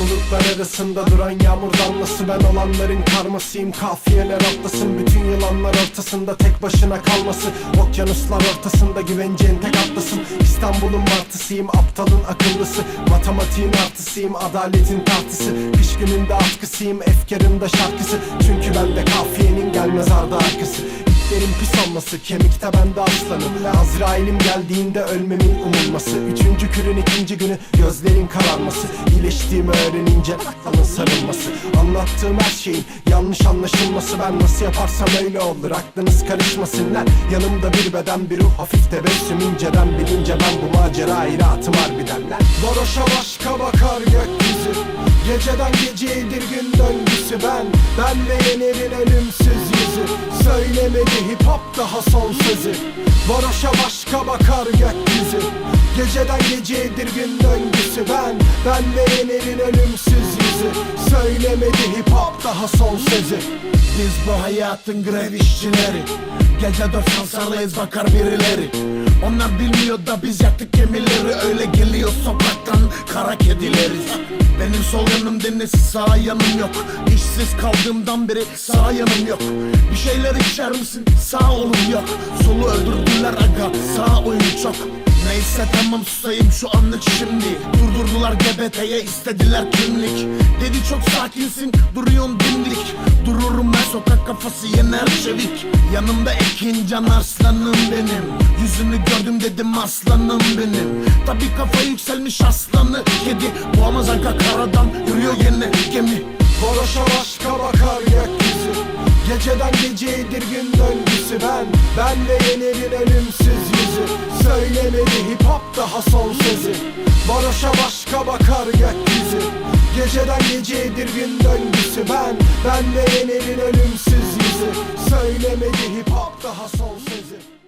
bulutlar arasında duran yağmur damlası. Ben olanların karmasıyım kafiyeler atlasın. Bütün yılanlar ortasında tek başına kalması. Okyanuslar ortasında güveneceğin tek atlasın. İstanbul'un martısıyım aptalın akıllısı. Matematiğin artısıyım adaletin tartısı. Kış gününde atkısıyım efkarında şarkısı. Çünkü bende kafiyenin gelmez ardı arkası İtlerin pis olması Kemikte bende aslanım. Azrail'im geldiğinde ölmemin umulması. Üçüncü kürün ikinci günü Gözlerin kararması. İyileştiğimi öğrenince Alın sarılması. Anlattığım her şeyin yanlış anlaşılması. Ben nasıl yaparsam öyle olur. Aklınız karışmasınlar. Yanımda bir beden bir ruh. Hafif tebessüm inceden bilince Ben bu macerayı rahatım harbiden. Varoşa başka gökyüzü Geceden geceydir gün döngüsü ben. Ben ve yenerin ölümsüz yüzü. Söylemedi hip hop daha son sözü. Varoşa başka bakar gökyüzü. Geceden geceydir gün döngüsü ben. Ben ve yenerin ölümsüz yüzü. Söylemedi hip hop daha son sözü. Biz bu hayatın grev işçileri Gece dört sansarlayız bakar birileri. Onlar bilmiyor da biz yaktık gemileri. Öyle geliyor sokaktan kara kedileriz Benim sol yanım deniz sağ yanım yok. İşsiz kaldığımdan beri sağ yanım yok. Bir şeyler içer misin? Sağ olum yok. Solu öldürdüler aga sağ oyun çok. Neyse tamam susayım şu anlık şimdi. Durdurdular GBT'ye istediler kimlik. Dedi çok sakinsin duruyorsun dimdik sokak kafası yener çevik Yanımda Ekin Can Arslanım benim. Yüzünü gördüm dedim aslanım benim. Tabi kafa yükselmiş aslanı. Kedi Boğamaz aga karadan yürüyor yeni gemi. Varoşa başka bakar gökyüzü Geceden geceydir gün döngüsü. Ben Ben ve yenerin ölümsüz yüzü. Söylemedi hip hop daha son sözü. Varoşa başka bakar gökyüzü Geceden geceydir gün döngüsü ben. Ben ve yenerin ölümsüz yüzü. Söylemedi hip hop daha son sözü